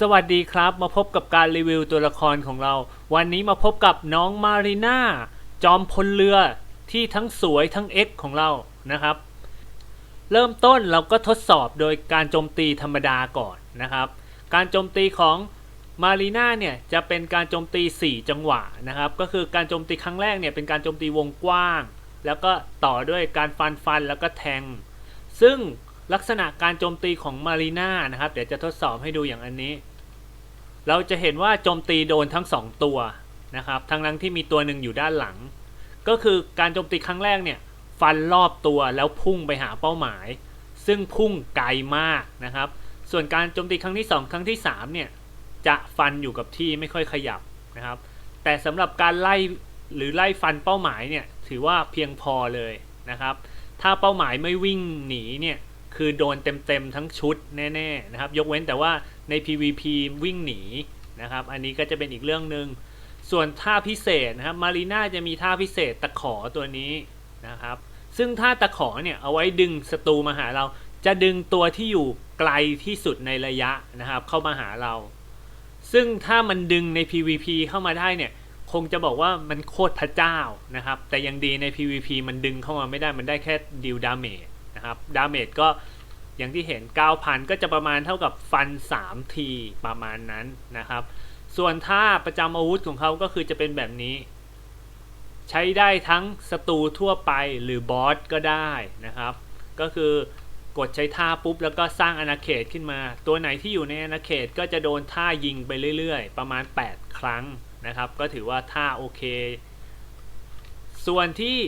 สวัสดีครับมาพบกับการรีวิวตัวละครของเรา วันนี้มาพบกับน้องมารีนาจอมพลเรือที่ทั้งสวยทั้งเอ็กของเรานะครับ เริ่มต้นเราก็ทดสอบโดยการโจมตีธรรมดาก่อนนะครับ การโจมตีของมารีนาเนี่ยจะเป็นการโจมตี 4 จังหวะนะครับ ก็คือการโจมตีครั้งแรกเนี่ยเป็นการโจมตีวงกว้าง แล้วก็ต่อด้วยการฟันฟันแล้วก็แทง ซึ่ง ลักษณะการโจมตีของมารีน่านะครับ เดี๋ยวจะทดสอบให้ดูอย่างอันนี้ เราจะเห็นว่าโจมตีโดนทั้ง 2 ตัวนะครับ ทั้งนั้นที่มีตัวหนึ่งอยู่ด้านหลัง ก็คือการโจมตีครั้งแรกเนี่ยฟันรอบตัวแล้วพุ่งไปหาเป้าหมาย ซึ่งพุ่งไกลมากนะครับ ส่วนการโจมตีครั้งที่ 2 ครั้งที่3เนี่ยจะฟันอยู่กับที่ไม่ค่อยขยับนะครับ แต่สำหรับการไล่หรือไล่ฟันเป้าหมายเนี่ยถือว่าเพียงพอเลยนะครับ ถ้าเป้าหมายไม่วิ่งหนีเนี่ย คือโดนเต็มๆทั้งชุดแน่ๆนะครับ ยกเว้นแต่ว่าใน PVP วิ่งหนีนะครับ อันนี้ก็จะเป็นอีกเรื่องหนึ่งส่วนท่าพิเศษนะครับ มารีน่าจะมีท่าพิเศษตะขอตัวนี้นะครับ ซึ่งท่าตะขอเนี่ยเอาไว้ดึงศัตรูมาหาเรา จะดึงตัวที่อยู่ไกลที่สุดในระยะนะครับ เข้ามาหาเรา ซึ่งถ้ามันดึงใน PVP เข้ามาได้เนี่ย คงจะบอกว่ามันโคตรพระเจ้านะครับ แต่ยังดีใน PVP มันดึงเข้ามาไม่ได้ มันได้แค่ดิวดาเมจนะครับ ดาเมจก็ อย่างที่เห็น 9,000 ก็จะประมาณเท่ากับฟัน 3 ทีประมาณนั้นนะครับ ส่วนท่าประจำอาวุธของเขาก็คือจะเป็นแบบนี้ ใช้ได้ทั้งศัตรูทั่วไปหรือบอสก็ได้นะครับ ก็คือกดใช้ท่าปุ๊บแล้วก็สร้างอาณาเขตขึ้นมา ตัวไหนที่อยู่ในอาณาเขตก็จะโดนท่ายิงไปเรื่อยๆ ประมาณ 8 ครั้งนะครับ ก็ถือว่าท่าโอเค ส่วนที่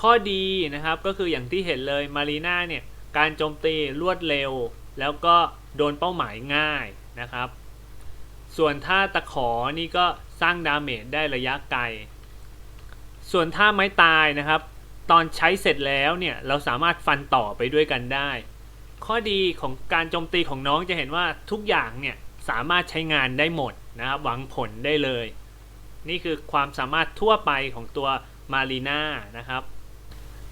ข้อดีนะครับก็คืออย่างที่เห็นเลยมารีน่าเนี่ย การโจมตีรวดเร็ว แล้วก็โดนเป้าหมายง่ายนะครับ ส่วนท่าตะขอนี่ก็สร้างดาเมจได้ระยะไกล ส่วนท่าไม้ตายนะครับ ตอนใช้เสร็จแล้วเนี่ยเราสามารถฟันต่อไปด้วยกันได้ ข้อดีของการโจมตีของน้องจะเห็นว่าทุกอย่างเนี่ยสามารถใช้งานได้หมดนะครับหวังผลได้เลย นี่คือความสามารถทั่วไปของตัวมารีน่านะครับ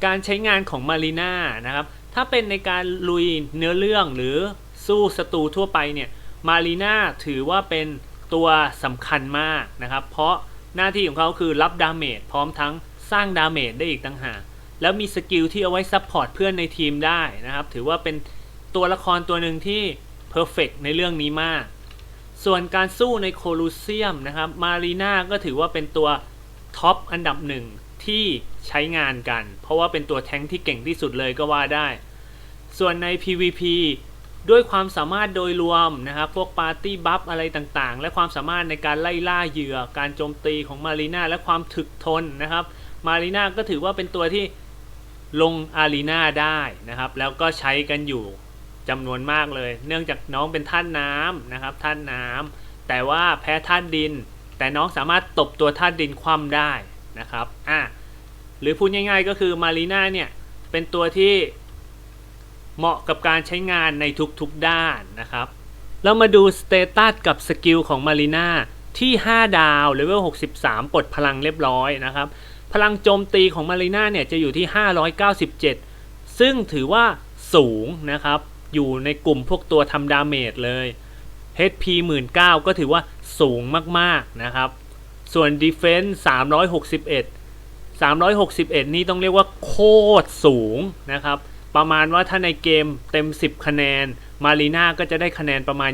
การใช้งานของมารีน่านะครับ ถ้าเป็นในการลุยเนื้อเรื่องหรือสู้ศัตรูทั่วไปเนี่ยมารีนาถือว่าเป็นตัวสำคัญมากนะครับ เพราะหน้าที่ของเขาคือรับดาเมจพร้อมทั้งสร้างดาเมจได้อีกต่างหากแล้วมีสกิลที่เอาไว้ซัพพอร์ตเพื่อนในทีมได้นะครับ ถือว่าเป็นตัวละครตัวหนึ่งที่เพอร์เฟกในเรื่องนี้มาก ส่วนการสู้ในโคลูเซียมนะครับมารีนาก็ถือว่าเป็นตัวท็อปอันดับหนึ่งที่ใช้งานกัน เพราะว่าเป็นตัวแท้งที่เก่งที่สุดเลยก็ว่าได้ ส่วนใน PVP ด้วยความสามารถโดยรวมนะครับ พวกปาร์ตี้บัฟอะไรต่างๆ และความสามารถในการไล่ล่าเหยื่อ การโจมตีของมารีนาและความถึกทนนะครับ มารีนาก็ถือว่าเป็นตัวที่ลงอารีนาได้นะครับ แล้วก็ใช้กันอยู่จำนวนมากเลย เนื่องจากน้องเป็นท่านน้ำนะครับ ท่านน้ำแต่ว่าแพ้ท่านดิน แต่น้องสามารถตบตัวท่านดินคว่ำได้นะครับ อะ หรือพูดง่ายๆก็คือมารีนาเนี่ยเป็นตัวที่ เหมาะกับการใช้งานในทุกๆด้านนะครับ เรามาดูสเตตัสกับสกิลของมารีนาที่ 5 ดาวเลเวล 63 ปลดพลังเรียบร้อยนะครับ พลังโจมตีของมารีนาเนี่ยจะอยู่ที่ 597 ซึ่งถือว่าสูงนะครับ อยู่ในกลุ่มพวกตัวทำดาเมจเลย HP 19,000ก็ถือว่าสูงมากๆนะครับ ส่วน Defense 361 361 นี่ต้องเรียกว่าโคตรสูงนะครับ ประมาณว่าถ้าในเกมเต็ม 10 คะแนน มารีน่าก็จะได้คะแนนประมาณ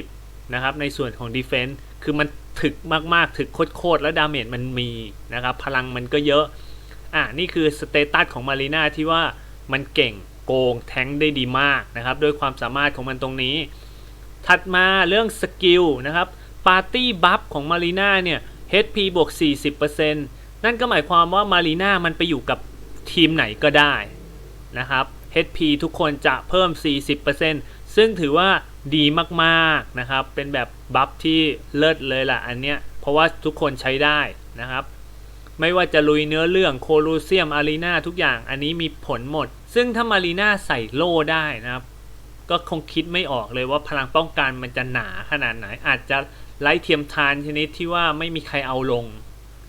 20 นะครับ ในส่วนของ Defense คือมันถึกมากๆ ถึกโคตรๆ แล้วดาเมจมันมีนะครับ พลังมันก็เยอะ อะ นี่คือสเตตัสของมารีน่าที่ว่ามันเก่งโกงแทงได้ดีมากนะครับด้วยความสามารถของมันตรงนี้ ถัดมาเรื่องสกิลนะครับปาร์ตี้บัฟของมารีน่าเนี่ย HP บวก40%นั่นก็หมายความว่ามารีน่ามันไปอยู่กับทีมไหนก็ได้ นะครับ HP ทุกคนจะเพิ่ม 40%ซึ่งถือว่าดีมากๆนะครับ เป็นแบบบัฟที่เลิศเลยล่ะอันเนี้ย เพราะว่าทุกคนใช้ได้นะครับ ไม่ว่าจะลุยเนื้อเรื่องโคลูเซียมอารีนาทุกอย่างอันนี้มีผลหมด ซึ่งถ้ามารีนาใส่โล่ได้นะครับ ก็คงคิดไม่ออกเลยว่าพลังป้องกันมันจะหนาขนาดไหน อาจจะไร้เทียมทานชนิดที่ว่าไม่มีใครเอาลง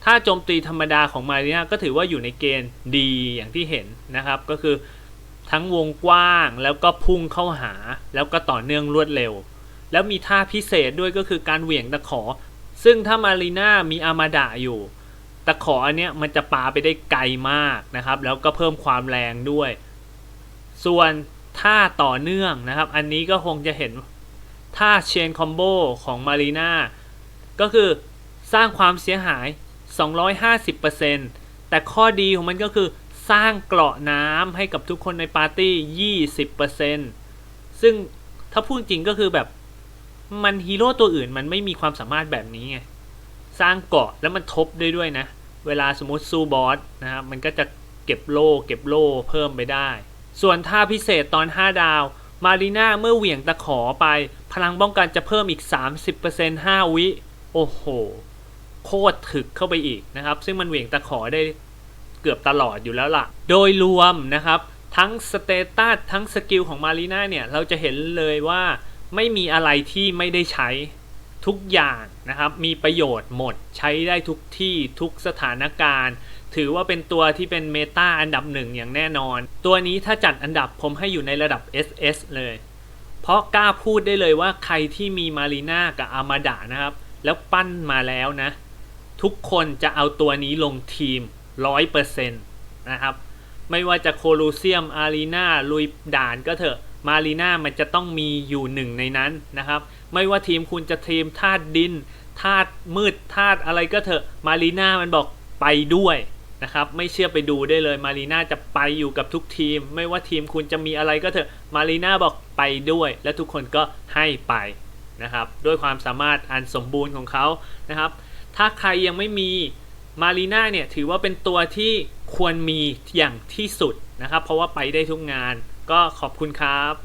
ถ้าโจมตีธรรมดาของมารีนาก็ถือว่าอยู่ในเกณฑ์ดีอย่างที่เห็นนะครับ ก็คือ ทั้งวงกว้างแล้วก็พุ่งเข้าหา แล้วก็ต่อเนื่องรวดเร็ว แล้วมีท่าพิเศษด้วยก็คือการเหวี่ยงตะขอ ซึ่งถ้ามารีน่ามีอามาดะอยู่ ตะขออันเนี้ยมันจะปาไปได้ไกลมากนะครับ แล้วก็เพิ่มความแรงด้วย ส่วนท่าต่อเนื่องนะครับ อันนี้ก็คงจะเห็นท่าเชนคอมโบของมารีน่าก็คือสร้างความเสียหาย 250%แต่ข้อดีของมันก็คือ สร้างเกราะน้ำให้กับทุกคนในปาร์ตี้ 20%ซึ่งถ้าพูดจริงก็คือแบบมันฮีโร่ตัวอื่นมันไม่มีความสามารถแบบนี้ไง สร้างเกาะแล้วมันทบได้ด้วยนะ เวลาสมมติสู้บอสนะครับมันก็จะเก็บโล่เก็บโล่เพิ่มไปได้ ส่วนท่าพิเศษตอน 5 ดาว มารีน่าเมื่อเหวี่ยงตะขอไป พลังป้องกันจะเพิ่มอีก 30% 5 วิ โอ้โห โคตรถึกเข้าไปอีกนะครับ ซึ่งมันเหวี่ยงตะขอได้ เกือบตลอดอยู่แล้วล่ะ โดยรวมนะครับ ทั้งสเตตัสทั้งสกิลของมารีน่าเนี่ย เราจะเห็นเลยว่าไม่มีอะไรที่ไม่ได้ใช้ทุกอย่างนะครับ มีประโยชน์หมดใช้ได้ทุกที่ทุกสถานการณ์ ถือว่าเป็นตัวที่เป็นเมตาอันดับหนึ่งอย่างแน่นอน ตัวนี้ถ้าจัดอันดับผมให้อยู่ในระดับ SS เลย เพราะกล้าพูดได้เลยว่าใครที่มีมารีน่ากับอามาดะนะครับ แล้วปั้นมาแล้วนะ ทุกคนจะเอาตัวนี้ลงทีม 100%นะครับ ไม่ว่าจะโคลูเซียมอารีนาลุยด่านก็เถอะมารีนามันจะต้องมีอยู่หนึ่งในนั้นนะครับ ไม่ว่าทีมคุณจะทีมธาตุดินธาตุมืดธาตุอะไรก็เถอะมารีนามันบอกไปด้วยนะครับไม่เชื่อไปดูได้เลยมารีนาจะไปอยู่กับทุกทีม ไม่ว่าทีมคุณจะมีอะไรก็เถอะมารีนาบอกไปด้วย และทุกคนก็ให้ไปนะครับ ด้วยความสามารถอันสมบูรณ์ของเขานะครับ ถ้าใครยังไม่มี มารีน่าเนี่ยถือว่าเป็นตัวที่ควรมีอย่างที่สุดนะครับ เพราะว่าไปได้ทุกงานก็ขอบคุณครับ